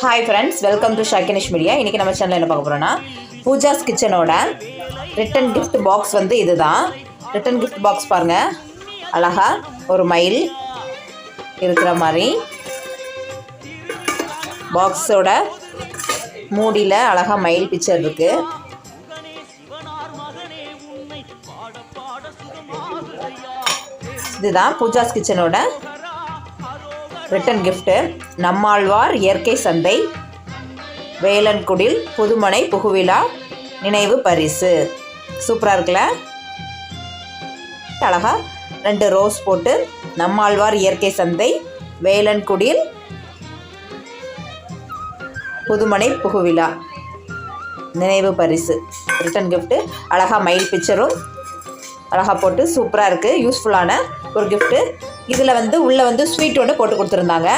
Hi friends welcome to ஷாக்கினிஷ் media இன்றைக்கி நம்ம சேனலில் என்ன பார்க்க போகிறோன்னா பூஜாஸ் கிச்சனோட ரிட்டன் கிஃப்ட் பாக்ஸ் வந்து இதுதான். ரிட்டன் கிஃப்ட் பாக்ஸ் பாருங்கள் அழகா ஒரு மயில் இருக்கிற மாதிரி. பாக்ஸோட மூடியில் அழகா மயில் பிக்சர் இருக்குது இதுதான் பூஜாஸ் கிச்சனோட ரிட்டன் கிஃப்ட்டு நம்மாழ்வார் இயற்கை சந்தை வேலன்குடில் புதுமனை புகுவிழா நினைவு பரிசு. சூப்பராக இருக்குல்ல? அழகா ரெண்டு ரோஸ் போட்டு நம்மாழ்வார் இயற்கை சந்தை வேலன்குடில் புதுமனை புகுவிழா நினைவு பரிசு. ரிட்டன் கிஃப்ட்டு அழகா மயில் பிக்சரும் அழகாக போட்டு சூப்பராக இருக்குது யூஸ்ஃபுல்லான ஒரு கிஃப்ட்டு இதில் வந்து உள்ளே வந்து ஸ்வீட் ஒன்று போட்டு கொடுத்துருந்தாங்க.